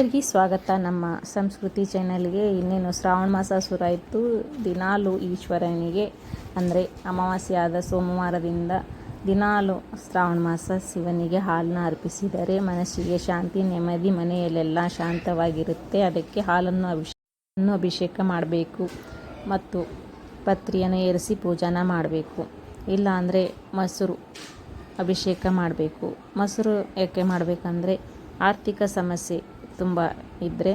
ಎಲ್ಲರಿಗೂ ಸ್ವಾಗತ. ನಮ್ಮ ಸಂಸ್ಕೃತಿ ಚಾನಲ್ಗೆ ಇನ್ನೇನು ಶ್ರಾವಣ ಮಾಸ ಶುರು ಆಯಿತು ದಿನಾಲು ಈಶ್ವರನಿಗೆ, ಅಂದರೆ ಅಮಾವಾಸ್ಯೆ ಆದ ಸೋಮವಾರದಿಂದ ದಿನಾಲು ಶ್ರಾವಣ ಮಾಸ ಶಿವನಿಗೆ ಹಾಲನ್ನ ಅರ್ಪಿಸಿದರೆ ಮನಸ್ಸಿಗೆ ಶಾಂತಿ, ನೆಮ್ಮದಿ, ಮನೆಯಲ್ಲೆಲ್ಲ ಶಾಂತವಾಗಿರುತ್ತೆ. ಅದಕ್ಕೆ ಹಾಲನ್ನು ಅಭಿಷೇಕ ಅಭಿಷೇಕ ಮಾಡಬೇಕು ಮತ್ತು ಪತ್ರಿಯನ್ನು ಏರಿಸಿ ಪೂಜಾನ ಮಾಡಬೇಕು. ಇಲ್ಲಾಂದರೆ ಮೊಸರು ಅಭಿಷೇಕ ಮಾಡಬೇಕು. ಮೊಸರು ಯಾಕೆ ಮಾಡಬೇಕಂದ್ರೆ ಆರ್ಥಿಕ ಸಮಸ್ಯೆ. ತುಂಬ ಇದ್ದರೆ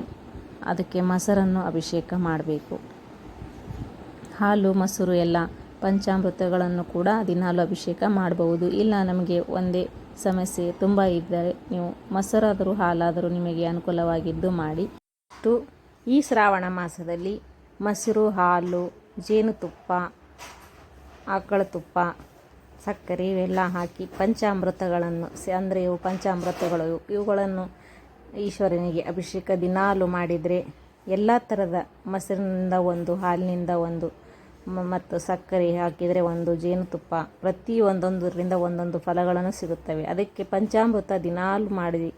ಅದಕ್ಕೆ ಮೊಸರನ್ನು ಅಭಿಷೇಕ ಮಾಡಬೇಕು. ಹಾಲು, ಮೊಸರು ಎಲ್ಲ ಪಂಚಾಮೃತಗಳನ್ನು ಕೂಡ ದಿನಾಲು ಅಭಿಷೇಕ ಮಾಡಬಹುದು. ಇಲ್ಲ ನಮಗೆ ಒಂದೇ ಸಮಸ್ಯೆ ತುಂಬ ಇದ್ದರೆ ನೀವು ಮೊಸರಾದರೂ ಹಾಲಾದರೂ ನಿಮಗೆ ಅನುಕೂಲವಾಗಿದ್ದು ಮಾಡಿ. ಮತ್ತು ಈ ಶ್ರಾವಣ ಮಾಸದಲ್ಲಿ ಮೊಸರು, ಹಾಲು, ಜೇನುತುಪ್ಪ, ಆಕಳ ತುಪ್ಪ, ಸಕ್ಕರೆ ಇವೆಲ್ಲ ಹಾಕಿ ಪಂಚಾಮೃತಗಳನ್ನು ಅಂದರೆ ಇವು ಪಂಚಾಮೃತಗಳು, ಇವುಗಳನ್ನು ಈಶ್ವರನಿಗೆ ಅಭಿಷೇಕ ದಿನಾಲು ಮಾಡಿದರೆ ಎಲ್ಲ ಥರದ ಮೊಸರಿನಿಂದ ಒಂದು, ಹಾಲಿನಿಂದ ಒಂದು ಮತ್ತು ಸಕ್ಕರೆ ಹಾಕಿದರೆ ಒಂದು, ಜೇನುತುಪ್ಪ ಪ್ರತಿ ಒಂದೊಂದರಿಂದ ಒಂದೊಂದು ಫಲಗಳನ್ನು ಸಿಗುತ್ತವೆ. ಅದಕ್ಕೆ ಪಂಚಾಮೃತ ದಿನಾಲು ಮಾಡಿ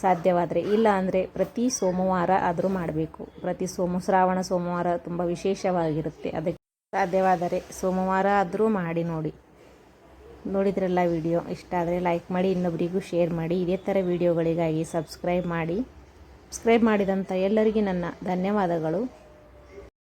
ಸಾಧ್ಯವಾದರೆ, ಇಲ್ಲ ಅಂದರೆ ಪ್ರತಿ ಸೋಮವಾರ ಆದರೂ ಮಾಡಬೇಕು. ಪ್ರತಿ ಸೋಮ, ಶ್ರಾವಣ ಸೋಮವಾರ ತುಂಬ ವಿಶೇಷವಾಗಿರುತ್ತೆ. ಅದಕ್ಕೆ ಸಾಧ್ಯವಾದರೆ ಸೋಮವಾರ ಆದರೂ ಮಾಡಿ ನೋಡಿ. ನೋಡಿದ್ರಲ್ಲ ವಿಡಿಯೋ, ಇಷ್ಟ ಆದರೆ ಲೈಕ್ ಮಾಡಿ ಇನ್ನೊಬ್ಬರಿಗೂ ಶೇರ್ ಮಾಡಿ. ಇದೇ ಥರ ವಿಡಿಯೋಗಳಿಗಾಗಿ ಸಬ್ಸ್ಕ್ರೈಬ್ ಮಾಡಿ. ಸಬ್ಸ್ಕ್ರೈಬ್ ಮಾಡಿದಂಥ ಎಲ್ಲರಿಗೂ ನನ್ನ ಧನ್ಯವಾದಗಳು.